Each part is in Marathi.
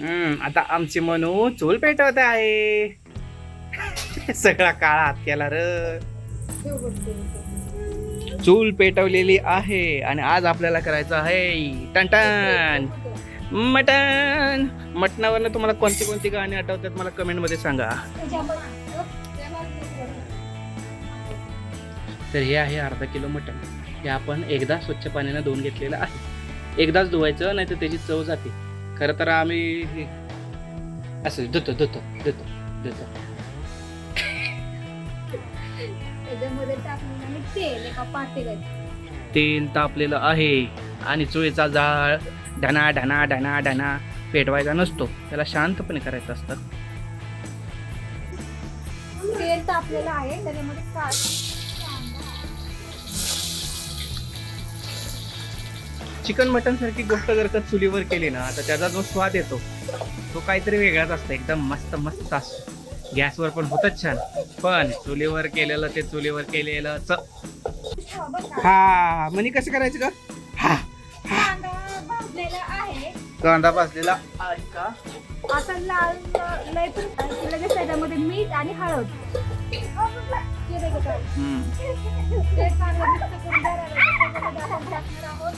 हम्म आता आमची मनू चूल पेटवत आहे. सगळा काळा हात केला र. चूल पेटवलेली आहे आणि आज आपल्याला करायचं आहे टनटन. मटन. मटणावरनं तुम्हाला कोणती कोणती गाणी आठवतात मला कमेंटमध्ये सांगा. तर हे आहे अर्धा किलो मटण. हे आपण एकदा स्वच्छ पाण्यानं धुवून घेतलेलं आहे. एकदाच धुवायचं नाही तर त्याची चव जाते. खरं तर आम्ही असं धुतो धुतो धुतो धुतो. त्याच्यामध्ये टाकून आणि तेल एका पातेल्यात. तेल तापलेलं आहे आणि चुळीचा जाळ ढना ढना ढना ढना पेटवायचा नसतो. त्याला शांतपणे करायचं असतं. तेल तापलेलं आहे त्याच्यामध्ये चिकन मटन सारखी गोष्ट जर का चुलीवर केली ना तर त्याचा जो स्वाद येतो तो काहीतरी वेगळाच असतो. एकदम मस्त मस्त असतो गॅसवर पण होतच छान. पण चुलीवर केलेलं ते चुलीवर केलेलं च हा म्हणे कसं करायचं का हा कांदा भाजलेला आहे. कांदा भाजलेला. आहे का आता लाल लय पण लगेच त्याच्यामध्ये मीठ आणि हळद. हे. हम्म. ते चांगलं करून टाकणार आहोत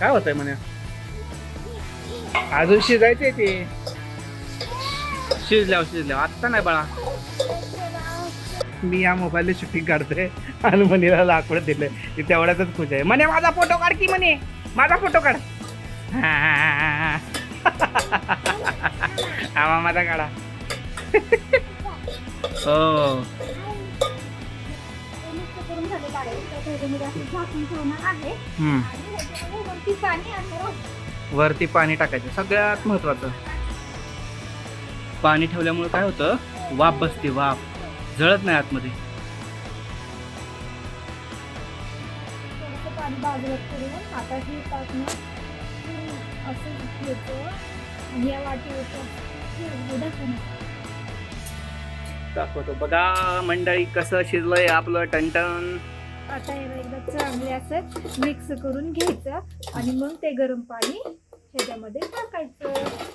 काय होतंय म्हणे? अजून शिजायचे ते. शिजल्यावर शिजल्यावर. आत्ता नाही बाळा. मी या मोबाईलला शूटिंग काढतोय. आणि मनीला लाकूड दिलंय. ती तेवढ्यातच खुश आहे. म्हणे माझा फोटो काढ की म्हणे माझा फोटो काढ. हा माझा काढा. हो. हम्म. वरती पाणी टाकायचं. सगळ्यात महत्वाचं. पाणी ठेवल्यामुळे काय होतं? वाफ बसते वाफ. जळत नाही आतमध्ये. या वाटी होतं दाखवतो. बघा मंडळी कसं शिजलंय आपलं टनटन आता याला एकदा चांगले असं मिक्स करून घ्यायचं आणि मग ते गरम पाणी ह्याच्यामध्ये टाकायचं.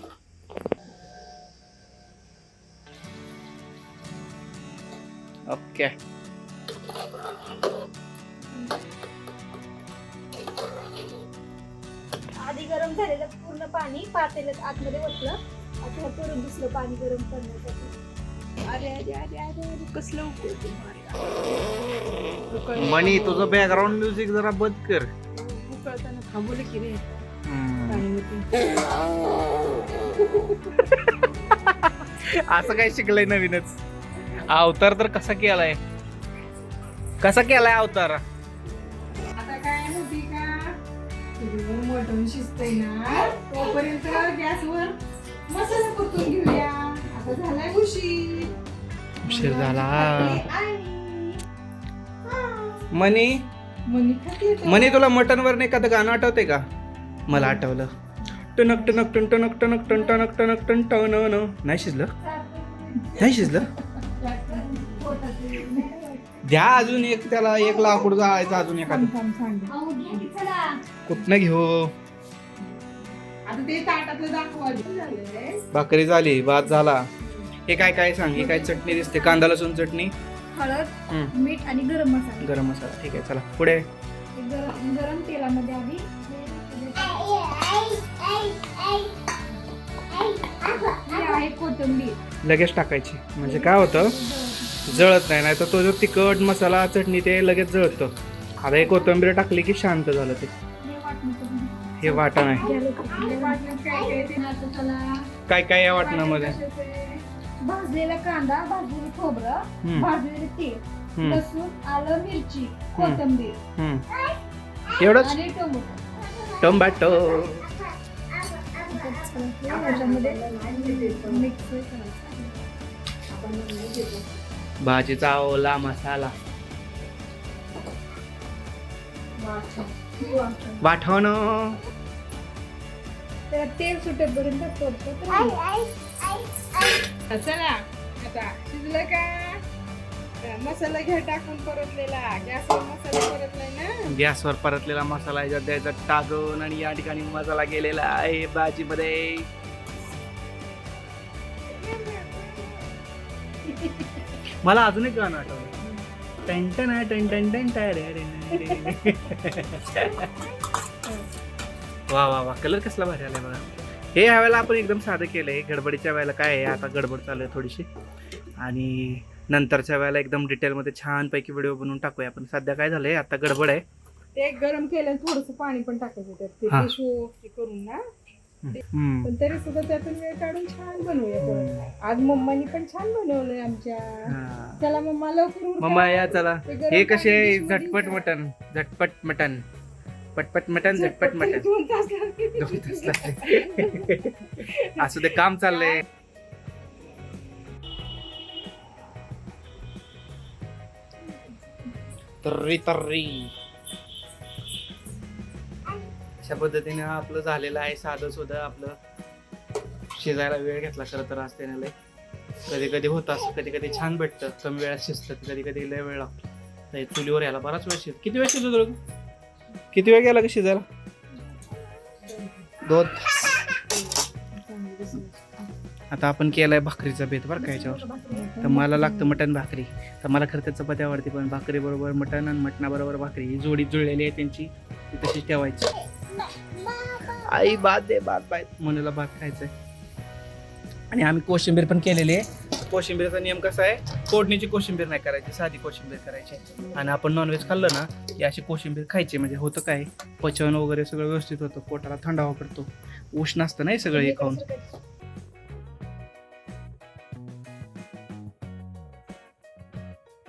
ओके. आधी गरम झालेलं पूर्ण पाणी पातेल्यात आतमध्ये ओतलं आता हे परत दुसरं पाणी गरम करण्यासाठी अरे अरे अरे अरे अरे कसलं उकळतं मनी तुझं बॅकग्राऊंड म्युझिक जरा बंद कर. उकळताना थांबवलं की रे. हम्म. पाणीमध्ये असं काय शिकलंय नवीनच. अवतार तर कसा केलाय? कसा केलाय अवतार? आता काय माहिती का? चुलीवर मटण शिजतंय ना तोपर्यंत गॅसवर मसाला परतून घेऊया. आता झालाय उशीर. उशीर झाला. मनी मनी? तुला मटन वर एखादं गाणं आठवतंय का? मला आठवलं. टनक टनक टन टनक टनक टन टनक टनक टन टन न नाही शिजलं? नाही शिजलं? द्या अजून एक त्याला एक लाकूड जाळायचं अजून एखादं. की. कुठनं घेऊ? आता ते ताटातलं दाखवा झालंय भाकरी झाली भात झाला. हे काय काय सांग? ही काय चटणी दिसते? कांदा लसूण चटणी? हळद मीठ आणि गरम मसाला. गरम मसाला. ठीक आहे चला. पुढे. हे गरम गरम तेलामध्ये आधी हे लगेच टाकायची. म्हणजे काय होतं? जळत नाही. नाही तर तो जो तिखट मसाला चटणी ते लगेच जळतं. आता एक कोथिंबीर टाकली की शांत झालं ते. हे वाटण आहे. काय काय या वाटणामध्ये? भाजलेला कांदा भाजलेलं खोबरं भाजलेले तेल लसूण आलं मिरची कोथिंबीर. एवढंच? आणि टोमॅटो. टोमॅटो. भाजीचा ओला मसाला. वाठवण. त्याला तेल सुटेपर्यंत परतत राहायचं. चला आता शिजलं का? मसाला घ्या टाकून परतलेला. गॅसवर मसाला परतलाय ना? गॅसवर परतलेला मसाला याच्यात द्यायचा टाकून आणि या ठिकाणी मसाला गेलेला आहे भाजीमध्ये. मला अजून एक गाणं आठवलं. टन टन वा वा वा. कलर कसला भारी आलाय बघा. हे ह्या वेळेला आपण एकदम साधं केलंय. गडबडीच्या वेळेला काय आहे? आता गडबड चालू आहे थोडीशी. आणि नंतरच्या वेळेला एकदम डिटेलमध्ये छानपैकी व्हिडिओ बनवून टाकूया आपण. सध्या काय झालंय? आता गडबड आहे. ते गरम केलं थोडस पाणी पण टाकायचं त्यात. ते. पिशू करून ना. पण तरी सुद्धा त्यातून वेळ काढून छान बनवूया. आज मम्मानी पण छान बनवलंय आमच्या हा. चला मम्मा लवकर. मम्मा या चला हे कसे झटपट. मटन झटपट मटन पटपट मटन झटपट मटन दोन तास लागते. दोन तास लागते. असं ते काम चाललंय तर्री तर्री अशा पद्धतीने हा आपलं झालेलं आहे साधं सुद्धा आपलं. शिजायला वेळ घेतला खरं तर असते लय. कधी कधी होतं असं कधी कधी छान भेटतं. कमी वेळात शिजतं कधी कधी लय वेळ लागतो. तर चुलीवर यायला बराच वेळ शिज किती वेळ शिजू तुला? किती वेळ गेला का शिजायला? दोन. आता आपण केलाय भाकरीचा बेत बरं का याच्यावर. तर मला लागतं मटण भाकरी. तर मला खरं तर चपाती आवडते पण भाकरी बरोबर मटण आणि मटणाबरोबर भाकरी ही जोडी जुळलेली आहे त्यांची. ती तशीच ठेवायची. आई भात दे भात भात. मुलीला भात खायचंय. आणि आम्ही कोशिंबीर पण केलेली आहे. कोशिंबीरचा नियम कसा आहे? फोडणीची कोशिंबीर नाही करायची साधी कोशिंबीर करायची. आणि आपण नॉनव्हेज खाल्लं ना की अशी कोशिंबीर खायची म्हणजे होतं काय? पचन वगैरे सगळं व्यवस्थित होतं पोटाला थंडावा पडतो. उष्ण असतं नाही सगळं हे खाऊन.